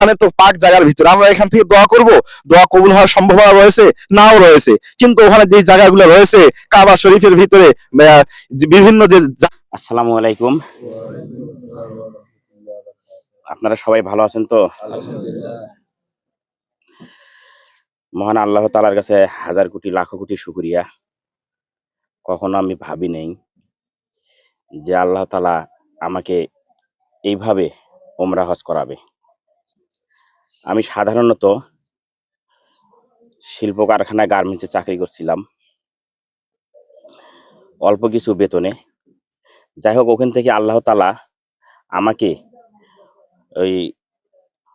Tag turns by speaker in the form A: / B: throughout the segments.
A: মানে তো পাক জায়গার ভিতরে। আমরা এখান থেকে দোয়া করব। দোয়া কবুল হওয়ার সম্ভাবনা রয়েছে, নাও রয়েছে। কিন্তু ওখানে যে জায়গাগুলো রয়েছে, কাবা শরীফের ভিতরে বিভিন্ন যে
B: আসসালামু আলাইকুম। আপনারা সবাই ভালো আছেন তো? মহান আল্লাহ তালার কাছে হাজার কোটি, লাখো কোটি শুকরিয়া। কখনো আমি ভাবি নেই যে আল্লাহ তালা আমাকে এইভাবে ওমরা হজ করাবে। আমি সাধারণত শিল্প কারখানায় গার্মেন্টসে চাকরি করছিলাম। অল্প কিছু বেতনে। যাই হোক, ওখান থেকে আল্লাহ তালা আমাকে ওই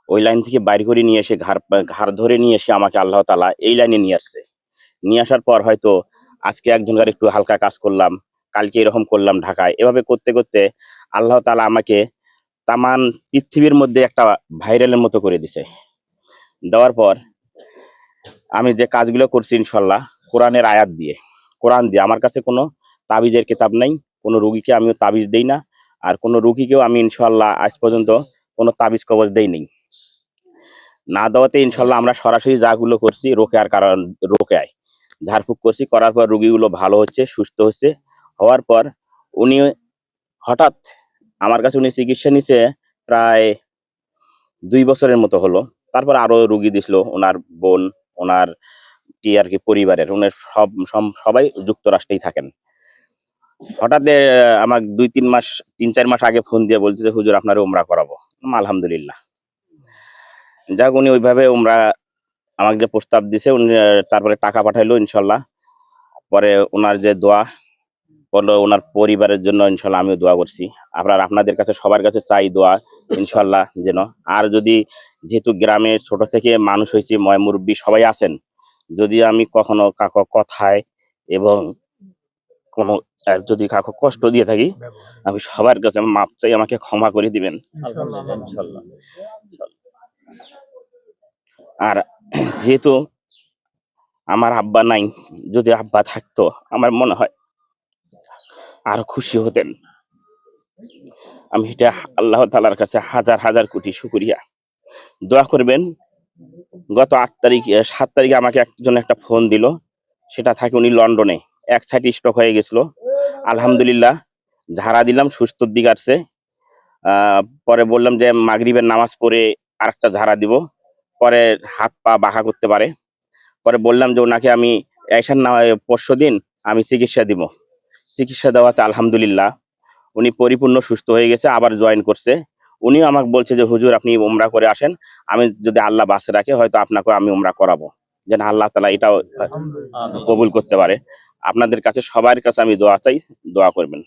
B: ওই লাইন থেকে বাইর করে নিয়ে এসে ঘাড় ঘাড় ধরে নিয়ে এসে আমাকে আল্লাহ তালা এই লাইনে নিয়ে আসছে। নিয়ে আসার পর হয়তো আজকে একজনকার একটু হালকা কাজ করলাম, কালকে এরকম করলাম ঢাকায়। এভাবে করতে করতে আল্লাহ তালা আমাকে তামান পৃথিবীর মধ্যে একটা ভাইরালের মতো করে দিছে। দেওয়ার পর আমি যে কাজগুলো করছি ইনশাল্লাহ, কোরআনের আয়াত দিয়ে, কোরআন দিয়ে। আমার কাছে কোনো তাবিজের কিতাব নাই, কোনো রুগীকে আমিও তাবিজ দেই না, আর কোনো রুগীকেও আমি ইনশাল্লাহ আজ পর্যন্ত কোনো তাবিজ কবজ দেই নেই। না দেওয়াতে ইনশাল্লাহ আমরা সরাসরি যাগুলো করছি, রোকে আর কারণ, রোকে আয়। ঝাড়ফুঁক করছি, করার পর রুগীগুলো ভালো হচ্ছে, সুস্থ হচ্ছে। হওয়ার পর উনি হঠাৎ আমার কাছে উনি চিকিৎসা নিছে প্রায় দুই বছরের মতো হলো। তারপর আরও রুগী দিছিল, ওনার বোন, ওনার কি আর কি পরিবারের ওনার সব, সব- সবাই যুক্তরাষ্ট্রেই থাকেন। হঠাৎ আমার দুই, তিন মাস, তিন, চার মাস আগে ফোন দিয়ে বলছে যে, হুজুর, আপনার উমরা করাবো। আলহামদুলিল্লাহ। যাক, উনি ওইভাবে উমরা, আমাকে যে প্রস্তাব দিছে, উনি তারপরে টাকা পাঠাইলো ইনশাল্লাহ। পরে ওনার যে দোয়া বলল ওনার পরিবারের জন্য ইনশাল্লাহ আমিও দোয়া করছি। আপনার আপনাদের কাছে সবার কাছে চাই দোয়া ইনশাল্লাহ যেন। আর যদি যেহেতু গ্রামে ছোট থেকে মানুষ হয়েছি ময় মুরব্বী সবাই আছেন যদি আমি কখনো কাকো কথায় এবং কোনো যদি কাকো কষ্ট দিয়ে থাকি আমি সবার কাছে মাপ চাই আমাকে ক্ষমা করে দিবেন। আর যেহেতু আমার আব্বা নাই যদি আব্বা থাকতো আমার মনে হয় আরও খুশি হতেন। আমি এটা আল্লাহ তালার কাছে হাজার হাজার কোটি শুকরিয়া। দোয়া করবেন, গত আট তারিখ সাত তারিখে আমাকে একজন একটা ফোন দিল। সেটা থাকে উনি লন্ডনে। এক সাইড স্টক হয়ে গেছিল। আলহামদুলিল্লাহ, ঝাড়া দিলাম, সুস্থর দিক আসছে। পরে বললাম যে মাগরিবের নামাজ পড়ে আরেকটা ঝাড়া দিব। পরে হাত পা বাঁকা করতে পারে। পরে বললাম যে ওনাকে আমি এসার না পরশু দিন আমি চিকিৎসা দিব। চিকিৎসা দেওয়াতে আলহামদুলিল্লাহ। উনি পরিপূর্ণ সুস্থ হয়ে গেছে আবার জয়েন করছে। উনিও আমাকে বলছে যে হুজুর আপনি উমরা করে আসেন। আমি যদি আল্লাহ বাসে রাখে হয়তো আপনাকে আমি উমরা করাবো। যেন আল্লাহ তালা এটাও কবুল করতে পারে। আপনাদের কাছে সবার কাছে আমি দোয়া চাই দোয়া করবেন।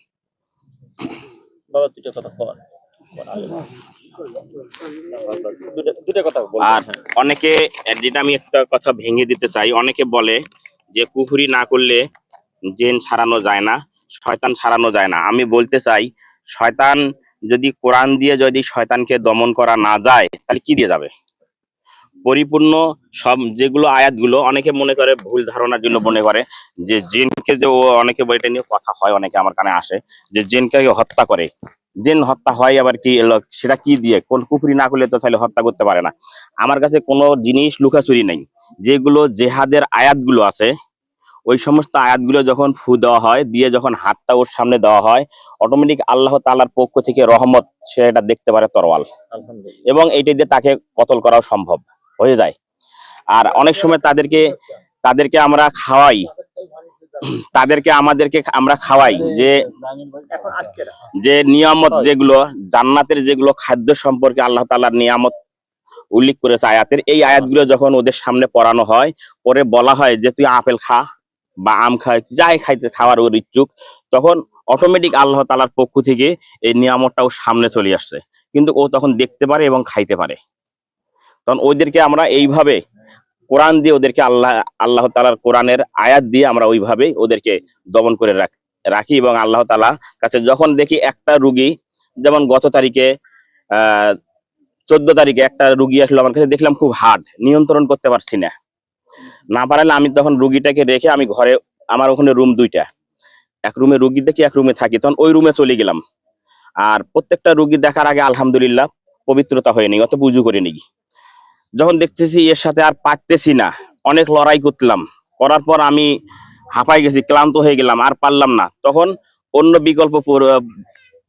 B: আর অনেকে যেটা আমি একটা কথা ভেঙে দিতে চাই অনেকে বলে যে কুফুরি না করলে জেন ছাড়ানো যায় না। শয়তান ছাড়ানো যায় না। আমি বলতে চাই, শয়তান যদি কোরআন দিয়ে যদি শয়তানকে দমন করা না যায়, তাহলে কি দিয়ে যাবে? পরিপূর্ণ সব যেগুলো আয়াতগুলো অনেকে মনে করে, ভুল ধারণার জন্য মনে করে, যে জিনকে যে ও অনেকে বইটা নিয়ে কথা হয়, অনেকে আমার কানে আসে, যে জিনকে হত্যা করে। জিন হত্যা হয় আবার কি সেটা কি দিয়ে? কোন কুফরি না করলে তো তাহলে হত্যা করতে পারে না। আমার কাছে কোনো জিনিস লুকাচুরি নেই। যেগুলো জেহাদের আয়াতগুলো আছে ওই সমস্ত আয়াতগুলো যখন ফু দেওয়া হয় দিয়ে যখন হাতটা ওর সামনে দেওয়া হয় অটোমেটিক আল্লাহ তাআলার পক্ষ থেকে রহমত সে এটা দেখতে পারে তরোয়াল। এবং এইটা দিয়ে তাকে কতল করাও সম্ভব হয়ে যায়। আর অনেক সময় তাদেরকে তাদেরকে আমরা খাওয়াই তাদেরকে আমাদেরকে আমরা খাওয়াই যে। যে নিয়ামত যেগুলো জান্নাতের যেগুলো খাদ্য সম্পর্কে আল্লাহ তাআলার নিয়ামত উল্লেখ করেছে আয়াতের এই আয়াতগুলো যখন ওদের সামনে পড়ানো হয় পরে বলা হয় যে তুই আপেল খা। বা আম খা যাই খাইতে খাওয়ার ওর ইচ্ছুক, তখন অটোমেটিক আল্লাহ তালার পক্ষ থেকে এই নিয়ামতটা ওর সামনে চলে আসছে। কিন্তু ও তখন দেখতে পারে এবং খাইতে পারে। তখন ওদেরকে আমরা এইভাবে কোরআন দিয়ে ওদেরকে আল্লাহ আল্লাহ তালার কোরআনের আয়াত দিয়ে আমরা ওইভাবে ওদেরকে দমন করে রাখ- এবং আল্লাহ তাআলা কাছে যখন দেখি একটা রুগী, যেমন গত তারিখে, আহ, চোদ্দ তারিখে একটা রুগী আসলো আমার কাছে, দেখলাম খুব হার্ড নিয়ন্ত্রণ করতে পারছি না। না পারলে আমি তখন রুগীটাকে রেখে আমি ঘরে, আমার ওখানে রুম দুইটা। এক রুমে রুগী দেখি, এক রুমে থাকি। তখন ওই রুমে চলে গেলাম। আর প্রত্যেকটা রুগী দেখার আগে আলহামদুলিল্লাহ পবিত্রতা হয়নি, অত পুজো করে নিই যখন দেখতেছি এর সাথে আর পারতেছি না, অনেক লড়াই করলাম। করার পর আমি হাঁপাই গেছি, ক্লান্ত হয়ে গেলাম, আর পারলাম না। তখন অন্য বিকল্প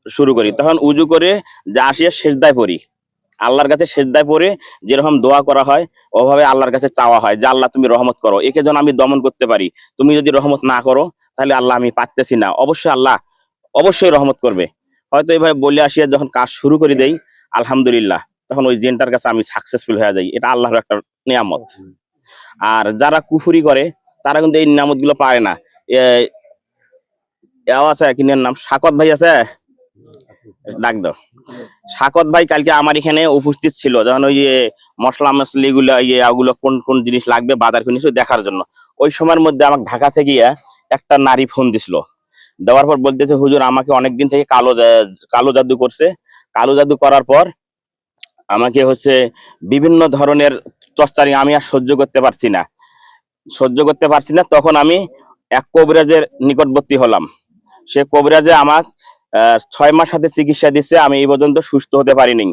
B: শুরু করি। তখন উজু করে যা আসিয়া সেজদায় পড়ি। আল্লাহর কাছে সেজদায় পড়ে যেরকম দোয়া করা হয়, ওভাবে আল্লাহর কাছে চাওয়া হয় যে, আল্লাহ, তুমি রহমত করো। একে যেন আমি দমন করতে পারি। তুমি যদি রহমত না করো, তাহলে আল্লাহ আমি পারতেছি না। অবশ্যই আল্লাহ অবশ্যই রহমত করবে। হয়তো এইভাবে বলে আসিয়া যখন কাজ শুরু করে দেই, আলহামদুলিল্লাহ, তখন ওই জেনটার কাছে আমি সাকসেসফুল হয়ে যাই। এটা আল্লাহর একটা নিয়ামত। আর যারা কুফুরি করে, তারা কিন্তু এই নিয়ামতগুলো পায় না। আছে, কিনের নাম শাকত ভাই আছে? ডাক শাকত ভাই কালকে আমার এখানে উপস্থিত ছিল যখন ওই যে মশলা মশলি গুলো ইয়ে ওগুলো কোন কোন জিনিস লাগবে বাজার কিনে দেখার জন্য। ওই সময়ের মধ্যে আমাকে ঢাকা থেকে একটা নারী ফোন দিছিল। দেওয়ার পর বলতেছে হুজুর আমাকে অনেকদিন থেকে কালো কালো জাদু করছে। কালো জাদু করার পর আমাকে হচ্ছে বিভিন্ন ধরনের তস্তারি আমি আর সহ্য করতে পারছি না। সহ্য করতে পারছি না তখন আমি এক কবিরাজের নিকটবর্তী হলাম। সে কবিরাজে আহ, ছয় মাস হাতে চিকিৎসা দিচ্ছে আমি এই পর্যন্ত সুস্থ হতে পারিনি।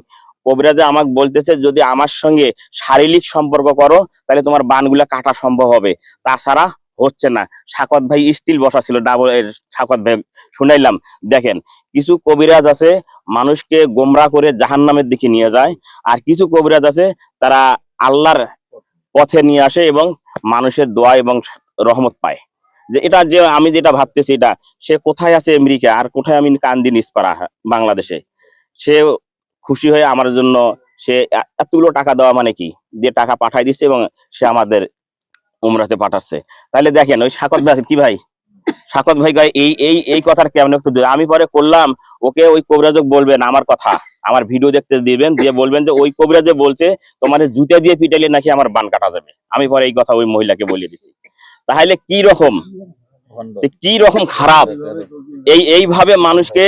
B: কবিরাজে আমাকে বলতেছে, যদি আমার সঙ্গে শারীরিক সম্পর্ক করো, তাহলে তোমার বানগুলা কাটা সম্ভব হবে। তাছাড়া হচ্ছে না। সাকত ভাই স্টিল বসা ছিল ডাবল সাকত ভাই, শুনাইলাম। দেখেন, কিছু কবিরাজ আছে, মানুষকে গোমরা করে জাহান্নামের দিকে নিয়ে যায়, আর কিছু কবিরাজ আছে, তারা আল্লাহর পথে নিয়ে আসে এবং মানুষের দোয়া এবং রহমত পায়। যে এটা যে আমি যেটা ভাবতেছি এটা, সে কোথায় আছে আমেরিকা আর কোথায় আমি কান্দি নিসপাড়া বাংলাদেশে? সে খুশি হয়ে আমার জন্য সে এতগুলো টাকা দেওয়া মানে কি? দিয়ে টাকা পাঠাই দিচ্ছে এবং সে আমাদের উমরাতে পাঠাচ্ছে। তাহলে দেখেন ওই সাকত ভাই কি ভাই? সাকত ভাই কয়, এই এই এই কথার কেমন একটু। আমি পরে করলাম, ওকে ওই কবিরাজক বলবেন আমার কথা। আমার ভিডিও দেখতে দিবেন, দিয়ে বলবেন যে ওই কবিরাজে বলছে, তোমার জুতা দিয়ে পিটাইলে নাকি আমার বান কাটা যাবে। আমি পরে এই কথা ওই মহিলাকে বলে দিছি। তাহলে কি রকম? কি রকম খারাপ? এই এইভাবে মানুষকে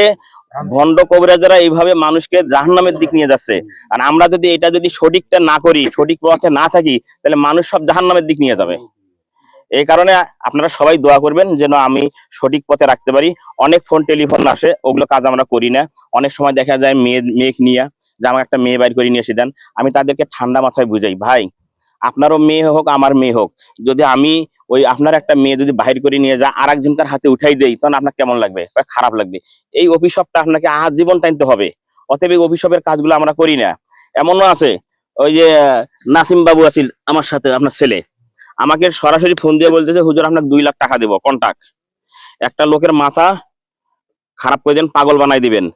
B: ভণ্ড কবিরাজরা এইভাবে মানুষকে জাহান্নামের দিক নিয়ে যাচ্ছে। আর আমরা যদি এটা যদি সঠিকটা না করি সঠিক পথে না থাকি তাহলে মানুষ সব জাহান্নামের দিক নিয়ে যাবে। এই কারণে আপনারা সবাই দোয়া করবেন যেন আমি সঠিক পথে রাখতে পারি। অনেক ফোন টেলিফোন আসে ওগুলো কাজ আমরা করি না। অনেক সময় দেখা যায় মেয়ে মেয়ে নিয়ে যে আমার একটা মেয়ে বাইর করে নিয়ে এসে দেন। আমি তাদেরকে ঠান্ডা মাথায় বুঝাই ভাই আপনারও মেয়ে হোক আমার মেয়ে হোক। যদি আমি ওই আপনার একটা মেয়ে যদি বাহির করে নিয়ে যা আর একজনকার হাতে উঠাই দেয় তখন আপনার কেমন লাগবে? খারাপ লাগবে। এই অভিশাপটা আপনাকে আজীবন টানতে হবে। অতএব এই অভিশপের কাজগুলো আমরা করি না। এমনও আছে, ওই যে, নাসিম বাবু আছিল আমার সাথে, আপনার ছেলে। আমাকে সরাসরি ফোন দিয়ে বলতেছে, হুজুর, আপনাকে দুই লাখ টাকা দেবো কন্টাক্ট একটা লোকের মাথা খারাপ করে দেন, পাগল বানাই দিবেন।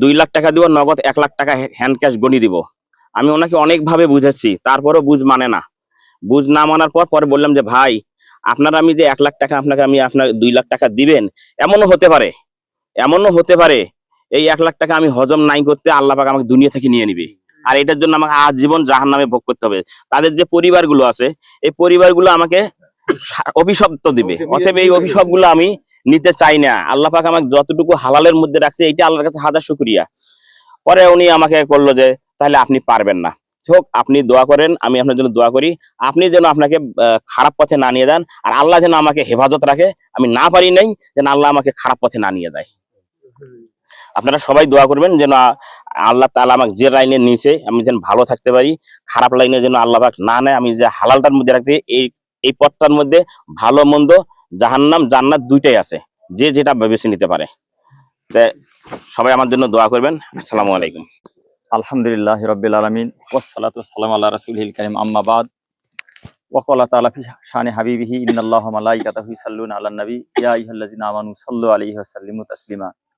B: দুই লাখ টাকা দিব, নগদ এক লাখ টাকা হ্যান্ড ক্যাশ গণি দিব। আমি ওনাকে অনেকভাবে বুঝাচ্ছি, তারপরও বুঝ মানে না। বুঝ না মানার পর পরে বললাম যে, ভাই আপনার আমি যে এক লাখ টাকা আপনাকে আমি আপনার দুই লাখ টাকা দিবেন এমনও হতে পারে এমনও হতে পারে এই এক লাখ টাকা আমি হজম নাই করতে আল্লাহ পাক আমাকে দুনিয়া থেকে নিয়ে নিবে। আর এটার জন্য আমাকে আজীবন জাহান নামে ভোগ করতে হবে। তাদের যে পরিবারগুলো আছে এই পরিবারগুলো আমাকে সা- অভিশাপ তো দিবে অতএব এই অভিশাপগুলো আমি নিতে চাই না। আল্লাহ পাক আমাকে যতটুকু হালালের মধ্যে রাখছে এইটা আল্লাহর কাছে হাজার শুক্রিয়া। পরে উনি আমাকে করল যে তাহলে আপনি পারবেন না। হোক, আপনি দোয়া করেন, আমি আপনার জন্য দোয়া করি। আপনি যেন আপনাকে খারাপ পথে না নিয়ে দেন আর আল্লাহ যেন আমাকে হেফাজত রাখে। আমি না পারি নাই, যেন আল্লাহ আমাকে খারাপ পথে না নিয়ে যায়। আপনারা সবাই দোয়া করবেন যেন আল্লাহ তাআলা আমাকে যে লাইনে নিয়েছে, আমি যেন ভালো থাকতে পারি। খারাপ লাইনে যেন আল্লাহ পাক না নেয়, আমি যে হালালটার মধ্যে রাখতে, এই এই পথটার মধ্যে ভালো মন্দ, জাহান্নাম, জান্নাত দুইটাই আছে। যে যেটা বেছে নিতে পারে। সবাই আমার জন্য দোয়া করবেন। আসসালামু আলাইকুম।
C: আলহামদুলিল্লাহ রবিল আলমিন ওসালাত সালাম আল্লাহ রসুল করিম আম্মাবাদ শানে হাবিবিহি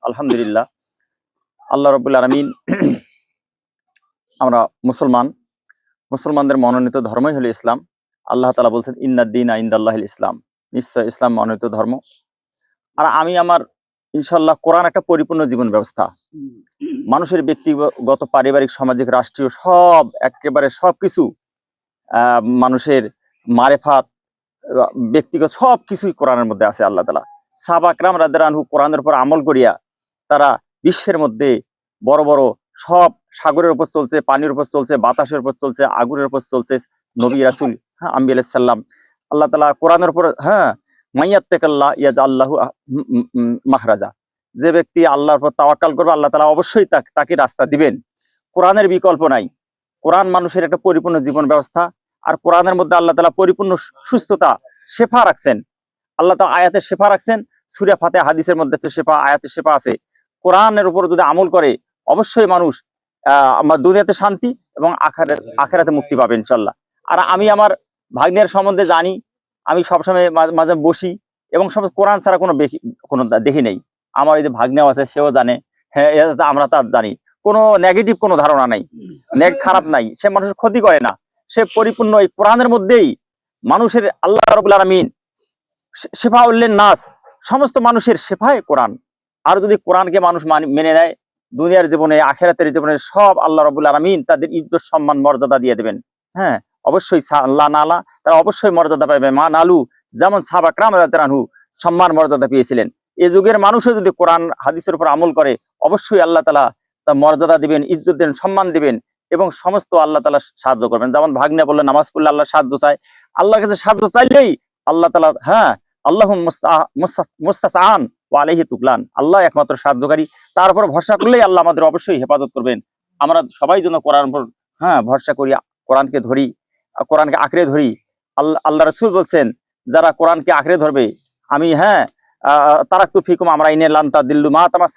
C: আলহামদুলিল্লাহ, আল্লাহ আমরা মুসলমান, মুসলমানদের মনোনীত ধর্মই হলো ইসলাম। আল্লাহ তালা বলছেন ইনদাল্লাহিল ইসলাম। নিশ্চয় ইসলাম মনোনীত ধর্ম। আর আমি আমার ইনশাল্লাহ কোরআন একটা পরিপূর্ণ জীবন ব্যবস্থা। মানুষের ব্যক্তিগত পারিবারিক সামাজিক রাষ্ট্রীয় সব একেবারে সবকিছু আহ, মানুষের মারেফাত ব্যক্তিগত সব কিছুই কোরআনের মধ্যে আছে আল্লাহ তালা সাবাকরাম রাদানহু কোরআনের উপর আমল করিয়া তারা বিশ্বের মধ্যে বড় বড় সব সাগরের উপর চলছে পানির উপর চলছে বাতাসের উপর চলছে আগুনের উপর চলছে নবী রাসুল হ্যাঁ আম্বি সাল্লাম আল্লাহ তালা কোরআনের উপর হ্যাঁ মাইয়াত্তেকাল্লাহ ইয়াজ আল্লাহু মাহরাজা। যে ব্যক্তি আল্লাহর পর তাওয়াক্কাল করবে, আল্লাহ তালা অবশ্যই তাক- রাস্তা দিবেন। কোরআনের বিকল্প নাই। কোরআন মানুষের একটা পরিপূর্ণ জীবন ব্যবস্থা, আর কোরআনের মধ্যে আল্লাহ তালা পরিপূর্ণ সুস্থতা, শেফা রাখছেন। আল্লাহ তালা আয়াতের শেফা রাখছেন সুরিয়া ফাতে হাদিসের মধ্যে শেফা, আয়াতের শেফা আছে। কোরআনের উপর যদি আমল করে, অবশ্যই মানুষ আমার দুনিয়াতে শান্তি এবং আখারে আখেরাতে মুক্তি পাবে ইনশাল্লাহ আর আমি আমার ভাগ্নের সম্বন্ধে জানি আমি সবসময় মাঝে মাঝে বসি এবং সব কোরআন ছাড়া কোনো কোনো দেখি নেই। আমার এই যে ভাগ্নেও আছে, সেও জানে। হ্যাঁ আমরা তার জানি। কোনো নেগেটিভ কোনো ধারণা নাই। খারাপ নাই। সে মানুষের ক্ষতি করে না। সে পরিপূর্ণ এই কোরআনের মধ্যেই মানুষের আল্লাহ রবুল আলমিন শেফা উল্লেন নাস, সমস্ত মানুষের শেফায় কোরআন। আর যদি কোরআনকে মানুষ মানি- মেনে নেয়, দুনিয়ার জীবনে, আখেরাতের জীবনে সব আল্লাহ রবুল আলমিন তাদের ইজ্জত, সম্মান, মর্যাদা দিয়ে দেবেন। হ্যাঁ অবশ্যই আল্লাহ নালা, তারা অবশ্যই মর্যাদা পাবে মা নালু, যেমন সাবাকরাম রাহু সম্মান, মর্যাদা পেয়েছিলেন। এই যুগের মানুষও যদি কোরআন, হাদিসের উপর আমল করে, অবশ্যই আল্লাহ তালা তা মর্যাদা দিবেন, ইজ্জত দেবেন, সম্মান দিবেন এবং সমস্ত আল্লাহ তালা সাহায্য করবেন। যেমন ভাগ্নে বললেন, নামাজ পড়লে আল্লাহ সাহায্য চায়। আল্লাহর কাছে সাহায্য চাইলেই আল্লাহ তালা হ্যাঁ আল্লাহ মুস্তান ও আলহি তুকলান আল্লাহ একমাত্র সাহায্যকারী। তার উপর ভরসা করলেই আল্লাহ আমাদের অবশ্যই হেফাজত করবেন। আমরা সবাই যেন কোরআন হ্যাঁ ভরসা করি, কোরআনকে ধরি। কোরআনকে আঁকড়ে ধরি। আল্লাহ আল্লাহ রসুল বলছেন, যারা কোরআনকে আঁকড়ে ধরবে, আমি হ্যাঁ তারাক্তু ফিকুম আমরা ইনে লান্তা দিল্লু মা তামার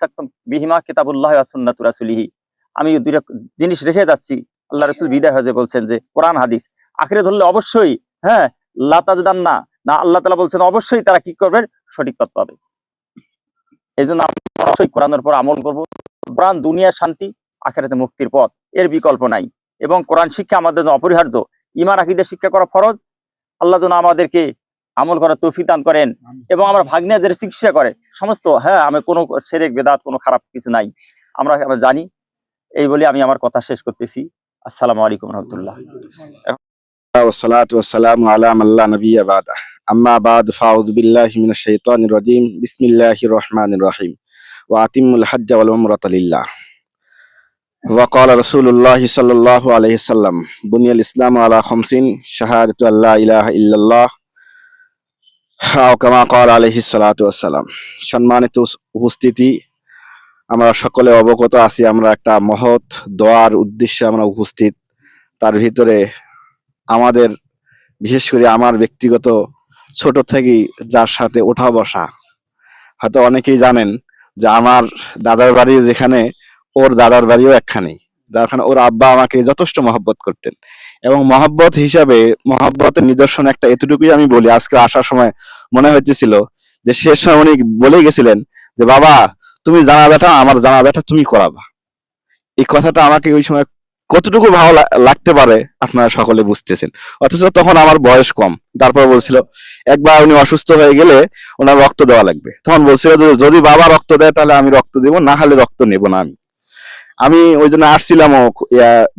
C: বিহিমা কিতাবুল্লাহ সুন্নাতু রাসুলিহি। আমি দুইটা জিনিস রেখে যাচ্ছি। আল্লাহ রসুল বিদায় হয়ে বলছেন যে, কোরআন, হাদিস আঁকড়ে ধরলে অবশ্যই হ্যাঁ লাতাজদান না না, আল্লাহ তালা বলছেন অবশ্যই তারা কি করবে? সঠিক পথ পাবে। এই জন্য অবশ্যই কোরআনের পর আমল করব। কোরআন দুনিয়ার শান্তি, আখেরাতে মুক্তির পথ। এর বিকল্প নাই। এবং কোরআন শিক্ষা আমাদের জন্য অপরিহার্য। ইমান আকিদের শিক্ষা করা ফরজ আল্লাহ যেন আমাদেরকে আমল করার তৌফিক দান করেন এবং আমার ভাগ্নেদের চিকিৎসা করে সমস্ত হ্যাঁ আমি কোনো সেরেক বেদাত কোনো খারাপ কিছু নাই আমরা আমরা জানি এই বলে আমি আমার কথা শেষ করতেছি আসসালামু আলাইকুম রহমতুল্লাহ
A: والصلاة والسلام على من لا نبي بعده أما بعد فأعوذ بالله من الشيطان الرجيم بسم الله الرحمن الرحيم وأتم الحج والعمرة لله ওয়াকাল রসুল্লাহ على আলহিসাল্লাম বুনিয়াল ইসলাম আলা খমসিন শাহাদত আল্লাহ ইলাহ ইল্লাহ কামা কাল আলহি সালাতাম সম্মানিত উপস্থিতি, আমরা সকলে অবগত আছি, আমরা একটা মহৎ দোয়ার উদ্দেশ্যে আমরা উপস্থিত। তার ভিতরে আমাদের, বিশেষ করে আমার ব্যক্তিগত ছোট থেকেই যার সাথে ওঠা বসা। হয়তো অনেকেই জানেন যে আমার দাদার বাড়ি যেখানে ওর দাদার বাড়িও একখানে। যার কারণে ওর আব্বা আমাকে যথেষ্ট মহব্বত করতেন। এবং মহব্বত হিসাবে মহব্বতের নিদর্শন একটা এতটুকুই আমি বলি। আজকে আসার সময় মনে হইতেছিল যে শেষ সময় উনি বলেই গেছিলেন যে, বাবা, তুমি জানাজাটা, আমার জানাজাটা তুমি করাবা। এই কথাটা আমাকে ওই সময় কতটুকু ভালো লাগতে পারে আপনারা সকলে বুঝতেছেন। অথচ তখন আমার বয়স কম। তারপর বলছিল, একবার উনি অসুস্থ হয়ে গেলে ওনার রক্ত দেওয়া লাগবে। তখন বলছিল যদি বাবা রক্ত দেয় তাহলে আমি রক্ত দিব, না হলে রক্ত নেব না আমি। আমি ওই জন্য আসছিলাম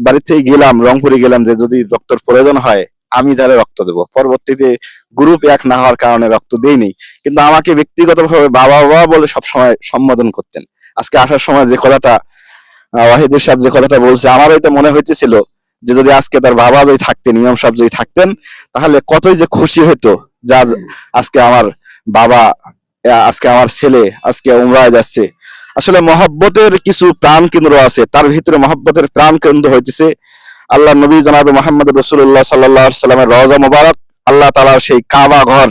A: বাড়ি থেকে গেলাম, রংপুরে গেলাম যে যদি রক্তের প্রয়োজন হয়, আমি তাহলে রক্ত দেবো। পরবর্তীতে গ্রুপ এক না হওয়ার কারণে রক্ত দেইনি। কিন্তু আমাকে ব্যক্তিগতভাবে বাবা বাবা বলে সবসময় সম্বোধন করতেন। আজকে আসার সময় যে কথাটা ওয়াহিদুর সাহেব যে কথাটা বলছে, আমারও এটা মনে হইতেছিল যে যদি আজকে তার বাবা যদি থাকতেন, ইমাম সাহেব যদি থাকতেন, তাহলে কতই যে খুশি হতো যা আজকে আমার বাবা, আজকে আমার ছেলে, আজকে উমরায় যাচ্ছে। আসলে মহব্বতের কিছু প্রাণ কেন্দ্র আছে। তার ভিতরে মহব্বতের প্রাণ কেন্দ্র হইতেছে আল্লাহ নবী জনাবে মোহাম্মদ রসুল্লাহ সাল্লাহ সাল্লামের রওজা মোবারক। আল্লাহ তালার সেই কাবা ঘর,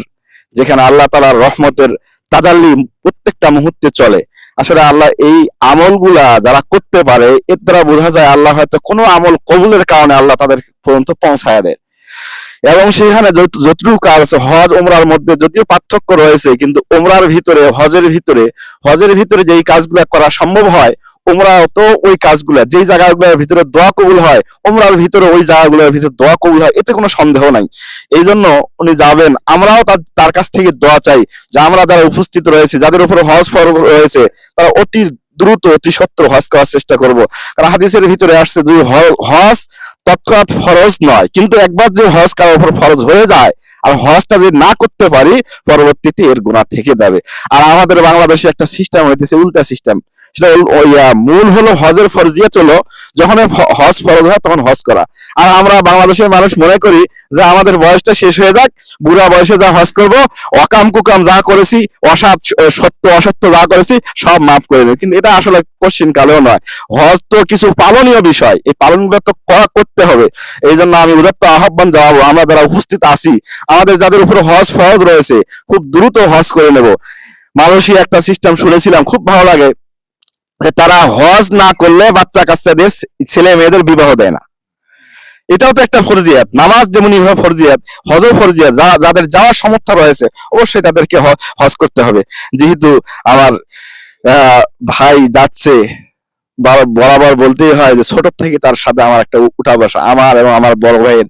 A: যেখানে আল্লাহ তালার রহমতের তাজাল্লি প্রত্যেকটা মুহূর্তে চলে। আসলে আল্লাহ এই আমলগুলা যারা করতে পারে, এর দ্বারা বোঝা যায় আল্লাহ হয়তো কোনো আমল কবুলের কারণে আল্লাহ তাদের পর্যন্ত পৌঁছায় দেয়। এবং সেখানে যত- যতটুকু কাজ হজ ওমরার মধ্যে যদিও পার্থক্য রয়েছে, কিন্তু ওমরার ভিতরে, হজের ভিতরে হজের ভিতরে যেই কাজগুলো করা সম্ভব হয় ওমরাও তো ওই কাজগুলো, যেই জায়গাগুলোর ভিতরে দোয়া কবুল হয় ওমরার ভিতরে ওই জায়গাগুলোর ভিতরে দোয়া কবুল হয়, এতে কোনো সন্দেহ নাই। এই জন্য উনি যাবেন, আমরাও তার কাছ থেকে দোয়া চাই যে আমরা যারা উপস্থিত রয়েছে, যাদের উপরে হজ ফরজ রয়েছে, তারা অতি দ্রুত, অতি সত্য হজ করার চেষ্টা করব। কারণ হাদিসের ভিতরে আসছে দুই হজ তৎক্ষণাৎ ফরজ নয়। কিন্তু একবার যে হজ কারোর উপর ফরজ হয়ে যায়, আর হজটা যদি না করতে পারি, পরবর্তীতে এর গুণা থেকে যাবে। আর আমাদের বাংলাদেশে একটা সিস্টেম হইতেছে, উল্টা সিস্টেম সেটা মূল হলো হজের ফরজিয়া চলো যখন হজ ফরজ হয়, তখন হজ করা। আর আমরা বাংলাদেশের মানুষ মনে করি যে আমাদের বয়সটা শেষ হয়ে যাক, বুড়া বয়সে যা হজ করব, অকাম কুকাম যা করেছি অসৎ সত্য, অসত্য যা করেছি, সব মাফ করে দেবে। কিন্তু এটা আসলে কোশ্চিন কালেও নয়। হজ তো কিছু পালনীয় বিষয়। এই পালনগুলো তো করা করতে হবে। এই জন্য আমি উদাত্ত আহ্বান জানাব, আমরা যারা উপস্থিত আছি, আমাদের যাদের উপরে হজ ফরজ রয়েছে, খুব দ্রুত হজ করে নেব। মানুষই একটা সিস্টেম শুনেছিলাম, খুব ভালো লাগে। তারা হজ না করলে বাচ্চা কাচ্চাদের ছেলে মেয়েদের বিবাহ দেয় না। এটাও তো একটা ফরজিয়াত। নামাজ যেমন হয় ফরজিয়াত, হজও ফরজিয়াত, যা, যাদের যাওয়ার সামর্থ্য রয়েছে, অবশ্যই তাদেরকে হজ করতে হবে। যেহেতু আমার ভাই যাচ্ছে বার- বরাবর বলতেই হয় যে ছোট থেকে তার সাথে আমার একটা উঠা বসা, আমার এবং আমার বড় ভাইয়ের,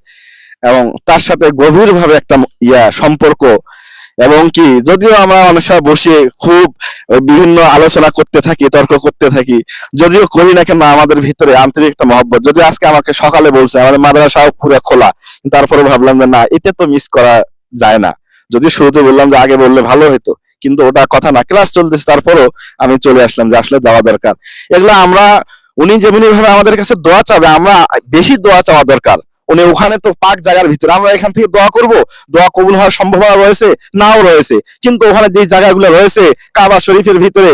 A: এবং তার সাথে গভীরভাবে একটা ইয়া, সম্পর্ক এবং কি, যদিও আমরা অনেক সময় বসে খুব বিভিন্ন আলোচনা করতে থাকি, তর্ক করতে থাকি, যদিও করি না কেন, আমাদের ভিতরে আন্তরিক একটা মহব্বত। যদি আজকে আমাকে সকালে বলছে, আমাদের মাদ্রাসাও পুরো খোলা তারপরে ভাবলাম যে না, এটা তো মিস করা যায় না। যদি শুরুতে বললাম যে আগে বললে ভালো হতো কিন্তু ওটা কথা না ক্লাস চলতেছে, তারপরও আমি চলে আসলাম যে আসলে দেওয়া দরকার। এগুলো আমরা, উনি যেমনি ভাবে আমাদের কাছে দোয়া চাবে, আমরা বেশি দোয়া চাওয়া দরকার। উনি ওখানে তো পাক জায়গার ভিতরে। আমরা এখান থেকে দোয়া করব। দোয়া কবুল হওয়ার সম্ভাবনা রয়েছে, নাও রয়েছে। কিন্তু ওখানে যে জায়গাগুলো রয়েছে, কাবা শরীফের ভিতরে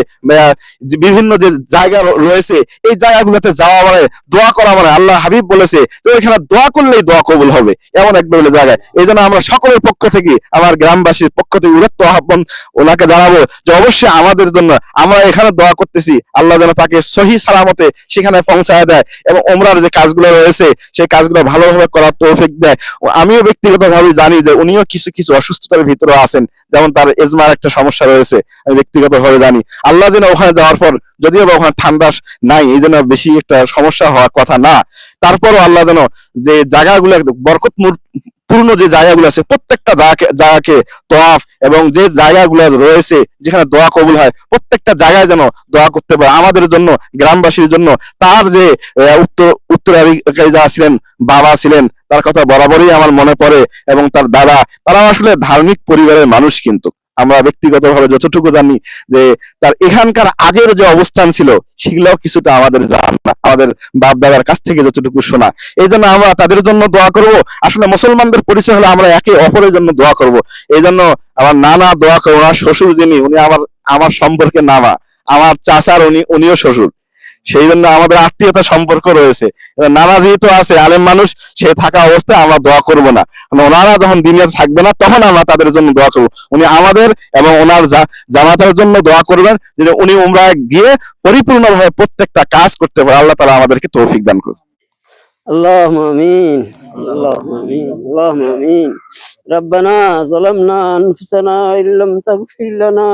A: বিভিন্ন যে জায়গা রয়েছে, এই জায়গাগুলোতে যাওয়া মানে দোয়া করা মানে আল্লাহ হাবিব বলেছে, তো এখানে দোয়া করলেই দোয়া কবুল হবে, এমন এক বলে জায়গায়। এই জন্য আমরা সকলের পক্ষ থেকে, আমার গ্রামবাসীর পক্ষ থেকে উদাত্ত আহ্বান ওনাকে জানাব যে অবশ্যই আমাদের জন্য আমরা এখানে দোয়া করতেছি, আল্লাহ যেন তাকে সহি সালামতে সেখানে পৌঁছায় দেয় এবং ওমরার যে কাজগুলো রয়েছে, সেই কাজগুলো ভালোভাবে করার তৌফিক দেয়। আমিও ব্যক্তিগতভাবে জানি যে উনিও কিছু কিছু অসুস্থতার ভিতরে আছেন, যেমন তার এজমার একটা সমস্যা রয়েছে, আমি ব্যক্তিগতভাবে জানি। আল্লাহ যেন ওখানে যাওয়ার পর যদিও বা ওখানে ঠান্ডা নাই, এই জন্য বেশি একটা সমস্যা হওয়ার কথা না। তারপরও আল্লাহ যেন যে জায়গাগুলো বরকত পূর্ণ যে জায়গাগুলো আছে, প্রত্যেকটা জায়গাকে জায়গাকে তোয়াফ এবং যে জায়গাগুলো রয়েছে যেখানে দোয়া কবুল হয়, প্রত্যেকটা জায়গায় যেন দোয়া করতে পারে। আমাদের জন্য, গ্রামবাসীর জন্য, তার যে উত্তর, উত্তরাধিকারী যা ছিলেন, বাবা ছিলেন, তার কথা বরাবরই আমার মনে পড়ে এবং তার দাদা তারা আসলে ধার্মিক পরিবারের মানুষ কিন্তু। আমরা ব্যক্তিগতভাবে যতটুকু জানি যে তার এখানকার আগের যে অবস্থান ছিল সেগুলো কিছুটা আমাদের জান, আমাদের বাপ দাদার কাছ থেকে যতটুকু শোনা। এই জন্য আমরা তাদের জন্য দোয়া করব। আসলে মুসলমানদের পরিচয় হলে আমরা একে অপরের জন্য দোয়া করব। এই জন্য আমার নানা দোয়া করব শ্বশুর যিনি, উনি আমার আমার সম্পর্কে নামা আমার চাচার উনি, উনিও শ্বশুর। সেই জন্য আমাদের আত্মীয়তা সম্পর্ক রয়েছে এবার নানা যেহেতু আছে আলেম মানুষ সে থাকা অবস্থায় আমরা দোয়া করব না মানে ওনারা যখন দিনে থাকবে না তখন আমরা তাদের জন্য দোয়া করবো উনি আমাদের এবং ওনার জা- জামাতার জন্য দোয়া করবেন যে উনি উমরায় গিয়ে পরিপূর্ণভাবে প্রত্যেকটা কাজ করতে পারে আল্লাহ তালা আমাদেরকে তৌফিক দান করুন
D: اللهم امين اللهم امين اللهم امين ربنا ظلمنا انفسنا ان لم تغفر لنا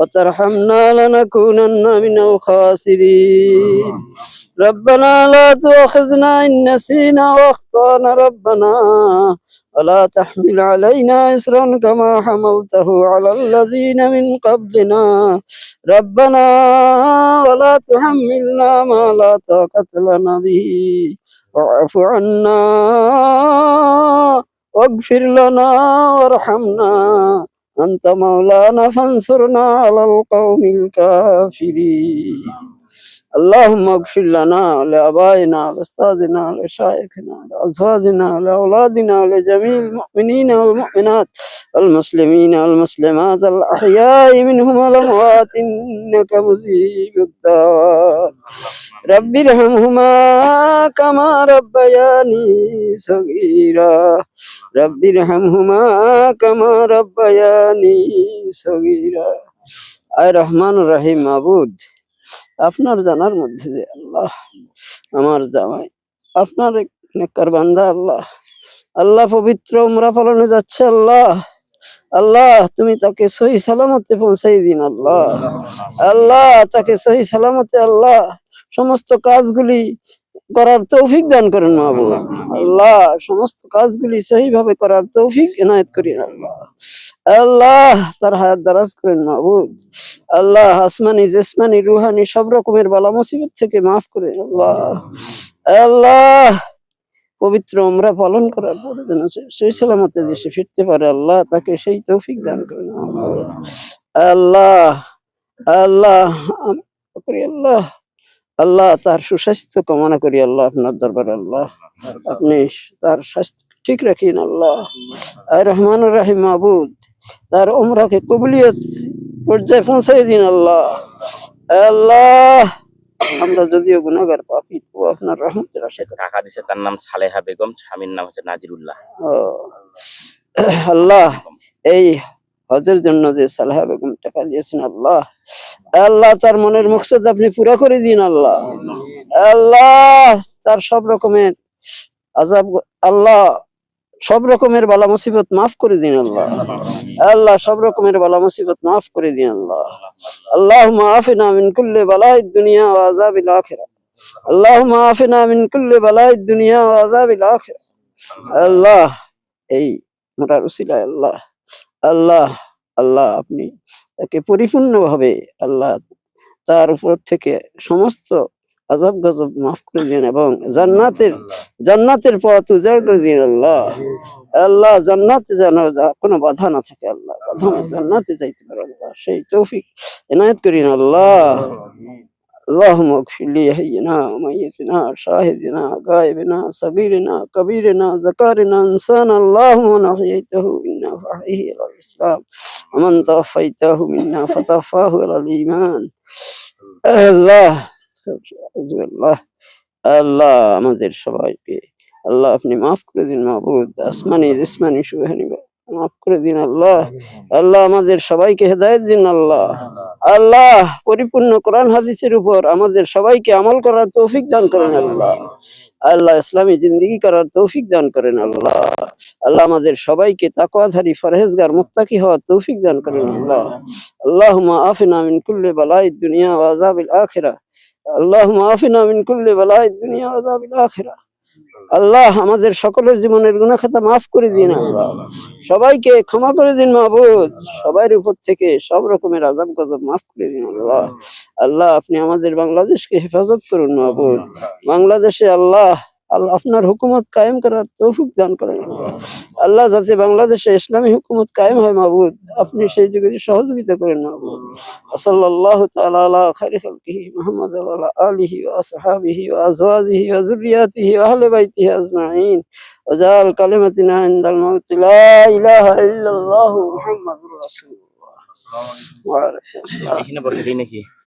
D: وترحمنا لنكونن من الخاسرين. ربنا لا تؤاخذنا إن نسينا وأخطأنا ربنا. ولا تحمل علينا اسرا كما حملته على الذين من قبلنا. ربنا ولا تحملنا ما لا طاقة لنا به. واعف عنا واغفر لنا وارحمنا. أنت مولانا فانصرنا على القوم الكافرين. اللهم اغفر لنا ولآبائنا ولأستاذنا ولشيخنا ولأزواجنا ولأولادنا ولجميع المؤمنين والمؤمنات والمسلمين والمسلمات الأحياء منهم والأموات إنك مجيب الدعوات رب ارحمهما كما ربياني صغيرا رب ارحمهما كما রব্বায়ানি সগীরা আয় রহমান রহিম মাবুদ আপনার জানার মধ্যে যে আল্লাহ আমার জামাই আপনার এক নেককার বান্দা আল্লাহ আল্লাহ পবিত্র উমরা পালনে যাচ্ছে আল্লাহ আল্লাহ তুমি তাকে সহি সালামতে পৌঁছাই দিন আল্লাহ আল্লাহ তাকে সহি সালামতে আল্লাহ সমস্ত কাজগুলি করার তৌফিক দান করেন মাহবুব আল্লাহ, সমস্ত কাজগুলি সহিভাবে করার তৌফিক এনায়েত করেন আল্লাহ। আল্লাহ, তার হায়াত দারাজ করেন মাহবুব আল্লাহ, আসমানি, জেসমানি, রুহানি, সব রকমের বালা মুসিবত থেকে মাফ করেন আল্লাহ। আল্লাহ, পবিত্র আমরা পালন করার পরে যেন সেই সালামতে দেশে ফিরতে পারে, আল্লাহ তাকে সেই তৌফিক দান করেন আল্লাহ আল্লাহ আল্লাহ করি আল্লাহ তার সুস্বাস্থ্য কামনা করি আল্লাহ আপনার দরবার আল্লাহ আপনি তার স্বাস্থ্য ঠিক রাখিন আল্লাহ। আর রহমান রাহিম মাহবুদ তার উমরাকে কবুলিয়ত পর্যায়ে পৌঁছাই দিন আল্লাহ। আল্লাহ আমরা যদিও গুনাগার পাপি তো আপনার রহমতের আশা
B: টাকা দিছে তার নাম সালেহা বেগম স্বামীর নাম হচ্ছে নাজিরুল্লাহ।
D: ও, আল্লাহ এই হজের জন্য যে সালাহ বেগম টাকা দিয়েছেন আল্লাহ। আল্লাহ, তার মনের মকসদ আপনি পুরা করে দিন আল্লাহ। আল্লাহ, তার সব রকমের আজাব আল্লাহ, সব রকমের বালা মুসিবত মাফ করে দিন আল্লাহ। আল্লাহ, সব রকমের বালা মুসিবত মাফ করে দিন আল্লাহ। আল্লাহ আফিনা মিন কুল্লি বালাই দুনিয়া ওয়া আযাবিল আখিরা। আল্লাহুম্মা আফিনা মিন কুল্লি বালাই দুনিয়া ওয়া আযাবিল আখিরা। আল্লাহ, এই মোরার উসিলায় আল্লাহ। আল্লাহ আল্লাহ আপনি তাকে পরিপূর্ণভাবে আল্লাহ তার উপর থেকে সমস্ত আজাব গজব মাফ করে দিন এবং জান্নাতের জান্নাতের পথ উজাড় করে দিন আল্লাহ আল্লাহ জান্নাতে যেন যা- কোনো বাধা না থাকে আল্লাহ প্রথমে জান্নাতে যাইতে পারে আল্লাহ সেই তৌফিক এনায়ত করিন আল্লাহ اللهم اغفر لي حينا وميتنا شاهدنا غائبنا صغيرنا كبيرنا ذكرنا انسانا اللهم من احييته منا فاحيه الى الاسلام ومن توفيته منا فتوفاه الى الايمان আল্লাহ আল্লাহ আল্লাহ আমাদের সবাইকে আল্লাহ আপনি মাফ করে দিন মাহবুদ আসমানি জিসমানি সুবহানি মাফ করে দিন আল্লাহ। আল্লাহ। আমাদের সবাইকে হেদায়েত দিন আল্লাহ। আল্লাহ। পরিপূর্ণ কোরআন হাদিসের উপর আমাদের সবাইকে আমল করার তৌফিক দান করেন আল্লাহ। আল্লাহ। ইসলামী জিন্দগি করার তৌফিক দান করেন আল্লাহ। আল্লাহ আমাদের সবাইকে তাকওয়াধারী ফরহেজগার মুত্তাকি হওয়ার তৌফিক দান করেন আল্লাহ। আল্লাহুম্মা আফিনা মিন কুল্লি বালাইদ দুনিয়া ওয়া আযাবিল আখিরাহ আল্লাহুম্মা আফিনা মিন কুল্লি বালাইদ দুনিয়া ওয়া আযাবিল আখিরাহ আল্লাহ আমাদের সকলের জীবনের গুণা খাতা মাফ করে দিন আল্লাহ। সবাইকে ক্ষমা করে দিন মাহবুদ সবার উপর থেকে সব রকমের আজাব গজব মাফ করে দিন আল্লাহ। আল্লাহ। আপনি আমাদের বাংলাদেশকে হেফাজত করুন মাহবুদ বাংলাদেশে আল্লাহ আল্লাহ আপনার হুকুমত কায়েম করার তৌফিক দান করেন আল্লাহ। আল্লাহ যাতে বাংলাদেশে ইসলামী হুকুমত কায়েম হয় মাহবুদ আপনি সেই যুগে সহযোগিতা করেন মাহবুদ সাল্লাল্লাহু তাআলা আলা খাইরি খালকিহি মুহাম্মদ ওয়া আলা আলিহি ওয়া আসহাবিহি ওয়া আজওয়াজিহি ওয়া যুররিয়াতিহি ওয়া আহলি বাইতিহি আজমাইন وجعل كلمتنا عند الموت لا إله إلا الله محمد رسول الله وعليكم السلام